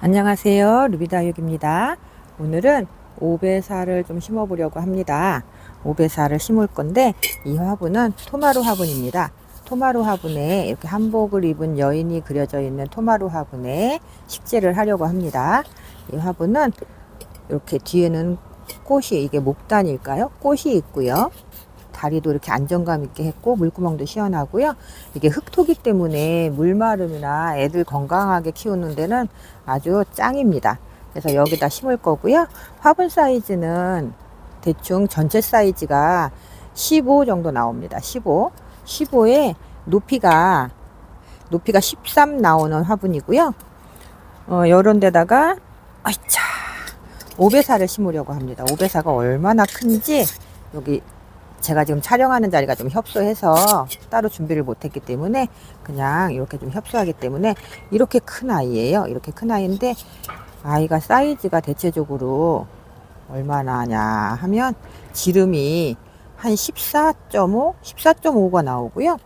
안녕하세요. 루비다육입니다. 오늘은 오베사를 좀 심어 보려고 합니다. 오베사를 심을 건데 이 화분은 토마루 화분입니다. 토마루 화분에 이렇게 한복을 입은 여인이 그려져 있는 토마루 화분에 식재를 하려고 합니다. 이 화분은 이렇게 뒤에는 꽃이 이게 목단일까요? 꽃이 있고요. 다리도 이렇게 안정감 있게 했고 물구멍도 시원하고요. 이게 흙토기 때문에 물마름이나 애들 건강하게 키우는 데는 아주 짱입니다. 그래서 여기다 심을 거고요. 화분 사이즈는 대충 전체 사이즈가 15 정도 나옵니다. 15. 15에 높이가 높이가 13 나오는 화분이고요. 어, 요런 데다가 아이차 오베사를 심으려고 합니다. 오베사가 얼마나 큰지 여기 제가 지금 촬영하는 자리가 좀 협소해서 따로 준비를 못했기 때문에 그냥 이렇게 좀 협소하기 때문에 이렇게 큰 아이예요. 이렇게 큰 아이인데 아이가 사이즈가 대체적으로 얼마나 하냐 하면 지름이 한 14.5, 14.5가 나오고요.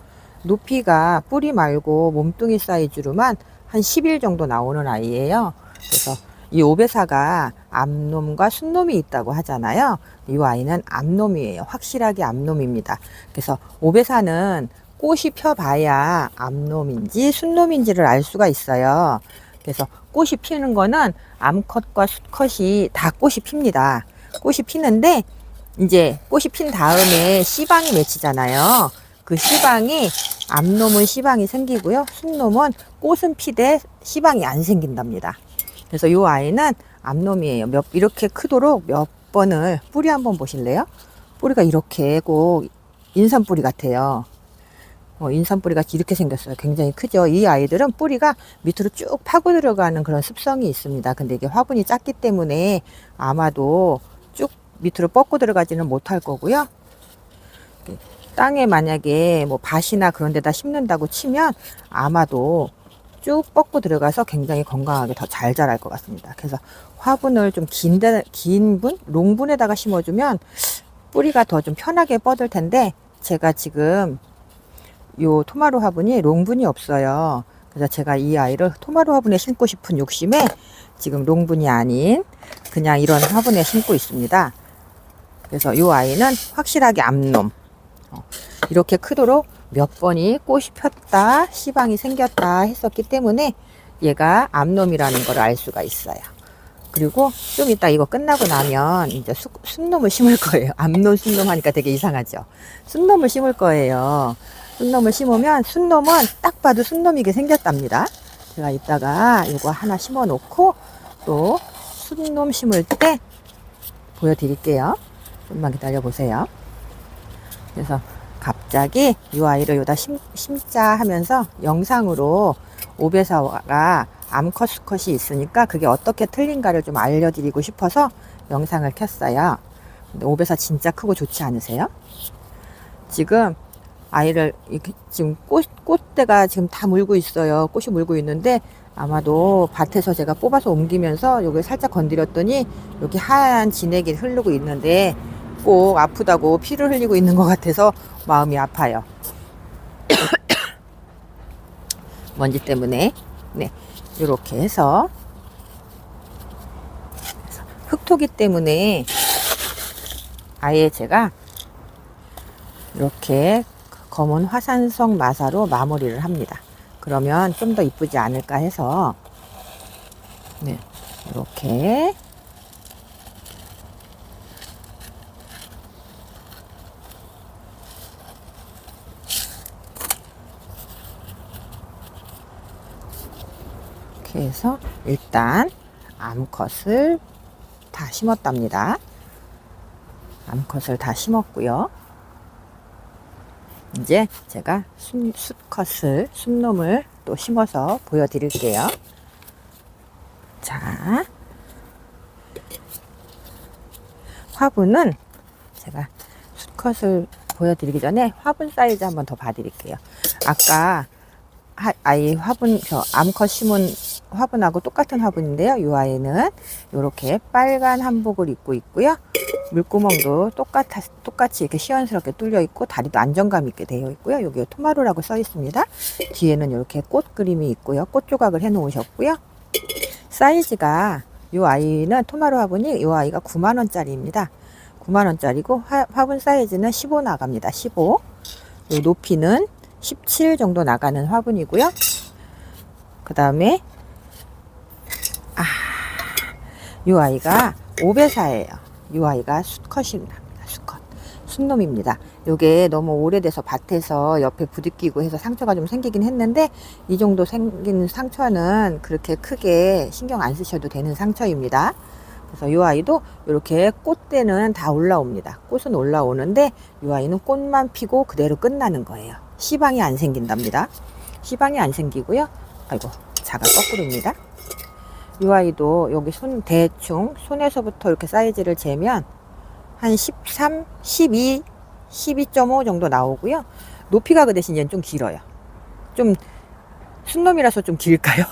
높이가 뿌리 말고 몸뚱이 사이즈로만 한11 정도 나오는 아이예요. 그래서 이 오베사가 암놈과 순놈이 있다고 하잖아요. 이 아이는 암놈이에요. 확실하게 암놈입니다. 그래서 오베사는 꽃이 펴봐야 암놈인지 순놈인지를 알 수가 있어요. 그래서 꽃이 피는 거는 암컷과 수컷이 다 꽃이 핍니다. 꽃이 피는데 이제 꽃이 핀 다음에 씨방이 맺히잖아요. 그 씨방이 암놈은 씨방이 생기고요. 순놈은 꽃은 피되 씨방이 안 생긴답니다. 그래서 이 아이는 암놈이에요. 몇, 이렇게 크도록 몇 번을 뿌리 한번 보실래요? 뿌리가 이렇게 꼭 인삼 뿌리 같아요. 어, 인삼 뿌리가 이렇게 생겼어요. 굉장히 크죠. 이 아이들은 뿌리가 밑으로 쭉 파고 들어가는 그런 습성이 있습니다. 근데 이게 화분이 작기 때문에 아마도 쭉 밑으로 뻗고 들어가지는 못할 거고요. 땅에 만약에 뭐 밭이나 그런 데다 심는다고 치면 아마도 쭉 뻗고 들어가서 굉장히 건강하게 더 잘 자랄 것 같습니다. 그래서 화분을 좀 긴, 분, 롱분에다가 심어주면 뿌리가 더 좀 편하게 뻗을 텐데 제가 지금 요 토마토 화분이 롱분이 없어요. 그래서 제가 이 아이를 토마토 화분에 심고 싶은 욕심에 지금 롱분이 아닌 그냥 이런 화분에 심고 있습니다. 그래서 이 아이는 확실하게 암놈. 어, 이렇게 크도록 몇 번이 꽃이 폈다, 시방이 생겼다 했었기 때문에 얘가 암놈이라는 걸 알 수가 있어요. 그리고 좀 이따 이거 끝나고 나면 이제 수, 순놈을 심을 거예요. 암놈, 순놈 하니까 되게 이상하죠. 순놈을 심을 거예요. 순놈을 심으면 순놈은 딱 봐도 순놈이게 생겼답니다. 제가 이따가 이거 하나 심어 놓고 또 순놈 심을 때 보여드릴게요. 좀만 기다려 보세요. 그래서 갑자기 이 아이를 여기다 심, 심자 하면서 영상으로 오베사가 암컷 수컷이 있으니까 그게 어떻게 틀린가를 좀 알려드리고 싶어서 영상을 켰어요. 근데 오베사 진짜 크고 좋지 않으세요? 지금 아이를 지금 꽃 꽃대가 지금 다 물고 있어요. 꽃이 물고 있는데 아마도 밭에서 제가 뽑아서 옮기면서 여기 살짝 건드렸더니 여기 하얀 진액이 흐르고 있는데 꼭 아프다고 피를 흘리고 있는 것 같아서 마음이 아파요. 먼지 때문에 네 이렇게 해서 흙토기 때문에 아예 제가 이렇게 검은 화산성 마사로 마무리를 합니다. 그러면 좀 더 이쁘지 않을까 해서 네 이렇게 이렇게 해서 일단 암컷을 다 심었답니다. 암컷을 다 심었고요. 이제 제가 순, 수컷을, 순놈을 또 심어서 보여드릴게요. 자, 화분은 제가 수컷을 보여드리기 전에 화분 사이즈 한번 더 봐드릴게요. 아까 하, 아이 화분, 저 암컷 심은 화분하고 똑같은 화분인데요. 이 아이는 이렇게 빨간 한복을 입고 있고요. 물구멍도 똑같아, 똑같이 이렇게 시원스럽게 뚫려 있고 다리도 안정감 있게 되어 있고요. 여기 토마루라고 써 있습니다. 뒤에는 이렇게 꽃 그림이 있고요. 꽃 조각을 해 놓으셨고요. 사이즈가 이 아이는 토마로 화분이 이 아이가 9만 원짜리입니다. 9만 원짜리고 화, 화분 사이즈는 15 나갑니다. 15. 요 높이는 17 정도 나가는 화분이고요. 그 다음에 아, 이 아이가 5배사예요. 이 아이가 수컷입니다. 수컷. 순놈입니다. 요게 너무 오래돼서 밭에서 옆에 부딪히고 해서 상처가 좀 생기긴 했는데 이 정도 생긴 상처는 그렇게 크게 신경 안 쓰셔도 되는 상처입니다. 그래서 이 아이도 이렇게 꽃대는 다 올라옵니다. 꽃은 올라오는데 이 아이는 꽃만 피고 그대로 끝나는 거예요. 시방이 안 생긴답니다. 시방이 안 생기고요. 아이고 자가 거꾸로입니다. 이 아이도 여기 손 대충 손에서부터 이렇게 사이즈를 재면 한 13, 12, 12.5 정도 나오고요. 높이가 그 대신 얘는 좀 길어요. 좀 순놈이라서 좀 길까요?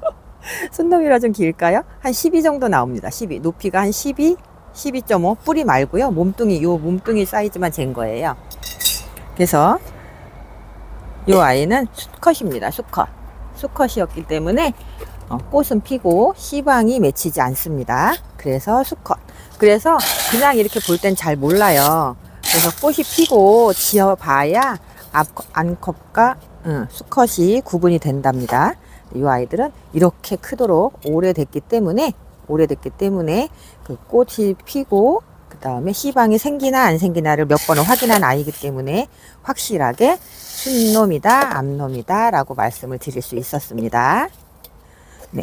순놈이라 좀 길까요? 한 12 정도 나옵니다. 12. 높이가 한 12, 12.5. 뿌리 말고요. 몸뚱이, 요 몸뚱이 사이즈만 잰 거예요. 그래서 요 아이는 수컷입니다. 수컷. 수컷이었기 때문에 어, 꽃은 피고 씨방이 맺히지 않습니다. 그래서 수컷. 그래서 그냥 이렇게 볼 땐 잘 몰라요. 그래서 꽃이 피고 지어봐야 앞, 안컵과 응, 수컷이 구분이 된답니다. 이 아이들은 이렇게 크도록 오래됐기 때문에 오래됐기 때문에 그 꽃이 피고 그 다음에 씨방이 생기나 안 생기나를 몇 번을 확인한 아이기 때문에 확실하게 순놈이다 암놈이다 라고 말씀을 드릴 수 있었습니다. 네.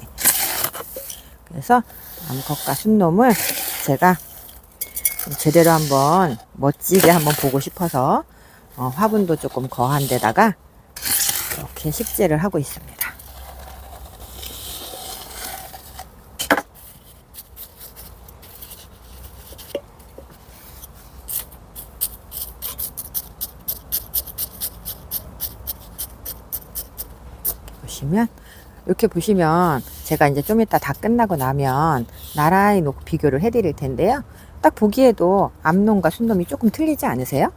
그래서 암컷과 순놈을 제가 좀 제대로 한번 멋지게 한번 보고 싶어서 어, 화분도 조금 거한 데다가 이렇게 식재를 하고 있습니다. 보시면 이렇게 보시면 제가 이제 좀 이따 다 끝나고 나면 나라에 놓고 비교를 해드릴 텐데요. 딱 보기에도 암놈과 순놈이 조금 틀리지 않으세요?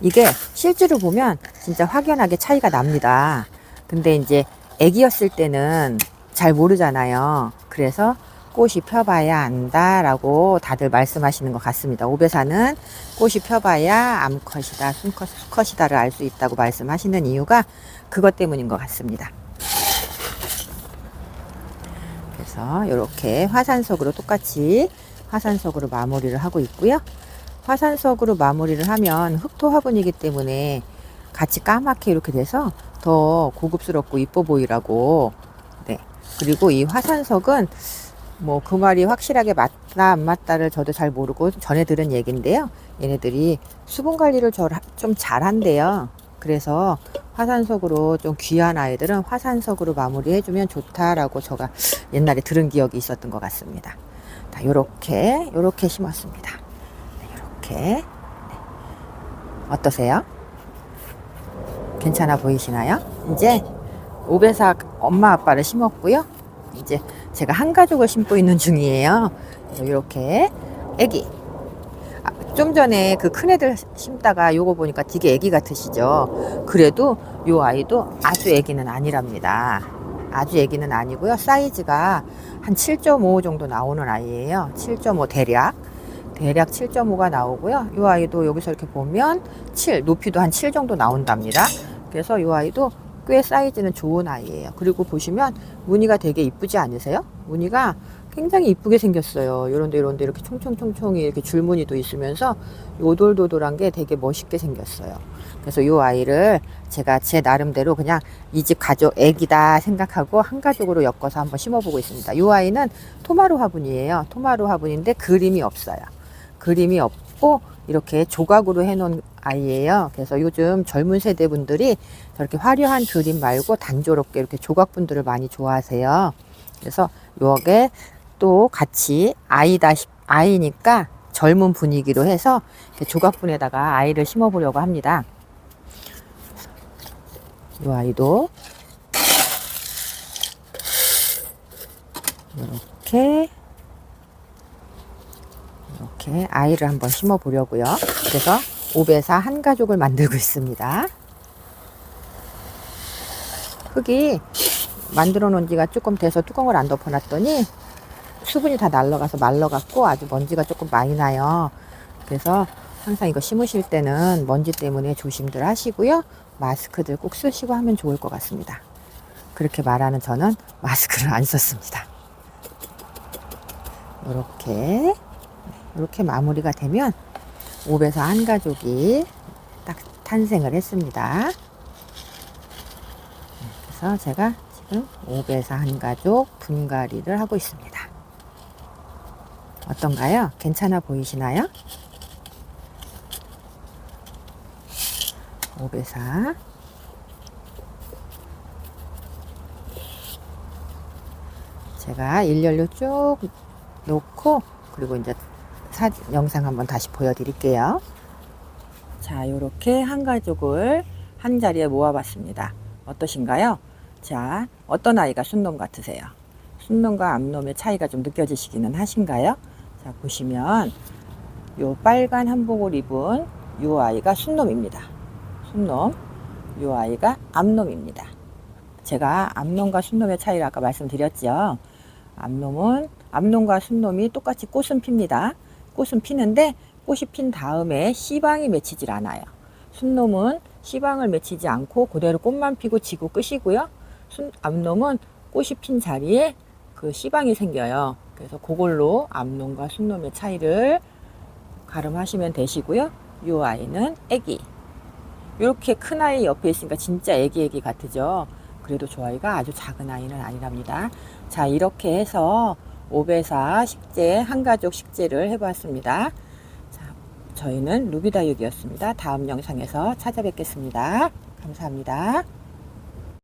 이게 실제로 보면 진짜 확연하게 차이가 납니다. 근데 이제 애기였을 때는 잘 모르잖아요. 그래서 꽃이 펴봐야 안다라고 다들 말씀하시는 것 같습니다. 오배사는 꽃이 펴봐야 암컷이다, 순컷, 수컷이다를 알 수 있다고 말씀하시는 이유가 그것 때문인 것 같습니다. 그래서 이렇게 화산석으로 똑같이 화산석으로 마무리를 하고 있고요. 화산석으로 마무리를 하면 흑토 화분이기 때문에 같이 까맣게 이렇게 돼서 더 고급스럽고 이뻐 보이라고. 네. 그리고 이 화산석은 뭐 그 말이 확실하게 맞다 안 맞다를 저도 잘 모르고 전에 들은 얘기인데요. 얘네들이 수분 관리를 좀 잘한대요. 그래서 화산석으로 좀 귀한 아이들은 화산석으로 마무리해주면 좋다라고 제가 옛날에 들은 기억이 있었던 것 같습니다. 자, 요렇게, 요렇게 심었습니다. 네, 요렇게. 네. 어떠세요? 괜찮아 보이시나요? 이제 오배사 엄마 아빠를 심었고요. 이제 제가 한 가족을 심고 있는 중이에요. 이렇게 애기 아, 좀 전에 그 큰 애들 심다가 요거 보니까 되게 애기 같으시죠? 그래도 요 아이도 아주 애기는 아니랍니다. 아주 애기는 아니고요. 사이즈가 한 7.5 정도 나오는 아이예요. 7.5 대략. 대략 7.5가 나오고요. 이 아이도 여기서 이렇게 보면 7, 높이도 한 7 정도 나온답니다. 그래서 이 아이도 꽤 사이즈는 좋은 아이예요. 그리고 보시면 무늬가 되게 이쁘지 않으세요? 무늬가 굉장히 이쁘게 생겼어요. 요런데 요런데 이렇게 총총총총이 이렇게 줄무늬도 있으면서 오돌도돌한 게 되게 멋있게 생겼어요. 그래서 요 아이를 제가 제 나름대로 그냥 이 집 가족 애기다 생각하고 한 가족으로 엮어서 한번 심어보고 있습니다. 요 아이는 토마루 화분이에요. 토마루 화분인데 그림이 없어요. 그림이 없고 이렇게 조각으로 해놓은 아이예요. 그래서 요즘 젊은 세대 분들이 저렇게 화려한 그림 말고 단조롭게 이렇게 조각 분들을 많이 좋아하세요. 그래서 요게 또 같이 아이다 아이니까 젊은 분위기로 해서 조각분에다가 아이를 심어보려고 합니다. 이 아이도 이렇게 이렇게 아이를 한번 심어 보려고요. 그래서 옵에서 한 가족을 만들고 있습니다. 흙이 만들어 놓은 지가 조금 돼서 뚜껑을 안 덮어 놨더니 수분이 다 날라가서 말라갖고 아주 먼지가 조금 많이 나요. 그래서 항상 이거 심으실 때는 먼지 때문에 조심들 하시고요. 마스크들 꼭 쓰시고 하면 좋을 것 같습니다. 그렇게 말하는 저는 마스크를 안 썼습니다. 이렇게 이렇게 마무리가 되면 옵에서 한 가족이 딱 탄생을 했습니다. 그래서 제가 지금 옵에서 한 가족 분갈이를 하고 있습니다. 어떤가요? 괜찮아 보이시나요? 옵에사 제가 일렬로 쭉 놓고 그리고 이제 사진 영상 한번 다시 보여드릴게요. 자, 이렇게 한 가족을 한 자리에 모아봤습니다. 어떠신가요? 자, 어떤 아이가 순놈 같으세요? 순놈과 암놈의 차이가 좀 느껴지시기는 하신가요? 자, 보시면 요 빨간 한복을 입은 요 아이가 순놈입니다. 순놈, 요 아이가 암놈입니다. 제가 암놈과 순놈의 차이를 아까 말씀드렸죠. 암놈은 암놈과 순놈이 똑같이 꽃은 핍니다. 꽃은 피는데 꽃이 핀 다음에 씨방이 맺히질 않아요. 순놈은 씨방을 맺히지 않고 그대로 꽃만 피고 지고 끝이고요. 순, 암놈은 꽃이 핀 자리에 그 씨방이 생겨요. 그래서 그걸로 암놈과 순놈의 차이를 가름하시면 되시고요. 이 아이는 애기. 이렇게 큰 아이 옆에 있으니까 진짜 애기 애기 같으죠. 그래도 저 아이가 아주 작은 아이는 아니랍니다. 자, 이렇게 해서 오배사 식재, 한가족 식재를 해봤습니다. 자, 저희는 루비다육이었습니다. 다음 영상에서 찾아뵙겠습니다. 감사합니다.